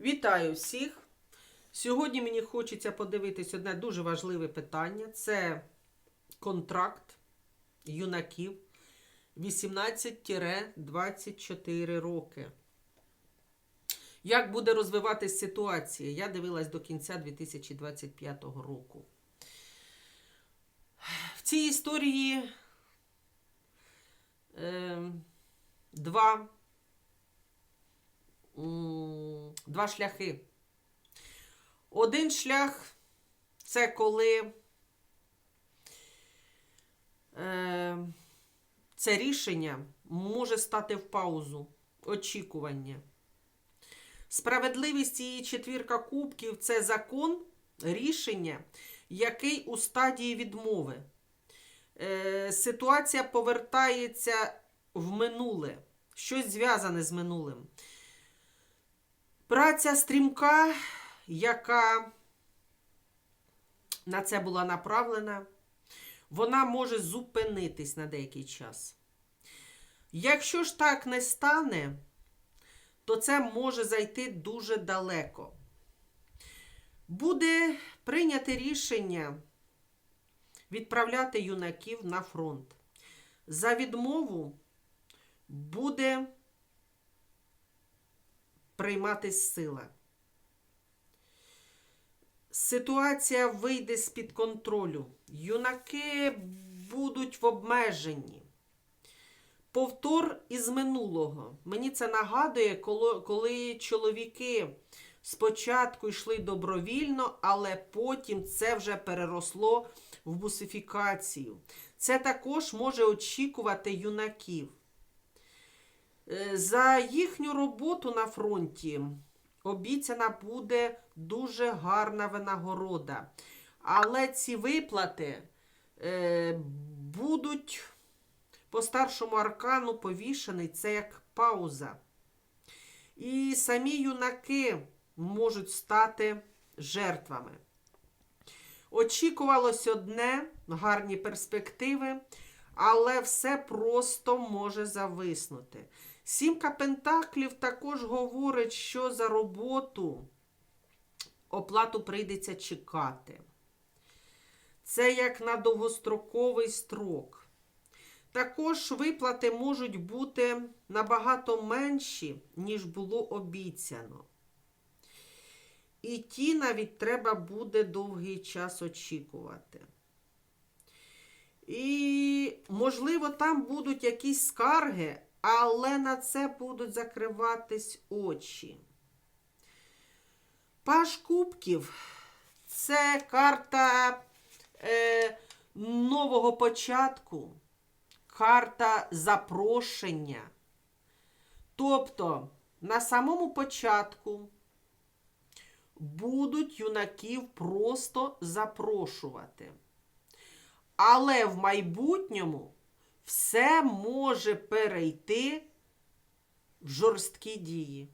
Вітаю всіх! Сьогодні мені хочеться подивитись одне дуже важливе питання. Це контракт юнаків 18-24 роки. Як буде розвиватись ситуація? Я дивилась до кінця 2025 року. В цій історії е, два, два шляхи. Один шлях це коли е, це рішення може стати в паузу, очікування. Справедливість і четвірка кубків це закон, рішення, який у стадії відмови. Е, ситуація повертається в минуле, щось зв'язане з минулим. Праця стрімка, яка на це була направлена, вона може зупинитись на деякий час. Якщо ж так не стане, то це може зайти дуже далеко. Буде прийняте рішення відправляти юнаків на фронт. За відмову буде прийматись сила. Ситуація вийде з-під контролю. Юнаки будуть в обмеженні. Повтор із минулого. Мені це нагадує, коли чоловіки спочатку йшли добровільно, але потім це вже переросло в бусифікацію. Це також може очікувати юнаків. Е, За їхню роботу на фронті обіцяна буде дуже гарна винагорода. Але ці виплати е, будуть по старшому аркану повішений, це як пауза. І самі юнаки можуть стати жертвами. Очікувалось одне, гарні перспективи, але все просто може зависнути. Сімка Пентаклів також говорить, що за роботу оплату прийдеться чекати. Це як на довгостроковий строк. Також виплати можуть бути набагато менші, ніж було обіцяно. І ті навіть треба буде довгий час очікувати. І, можливо, там будуть якісь скарги, але на це будуть закриватись очі. Паш Кубків це карта е, нового початку, карта запрошення. Тобто, на самому початку будуть юнаків просто запрошувати. Але в майбутньому все може перейти в жорсткі дії.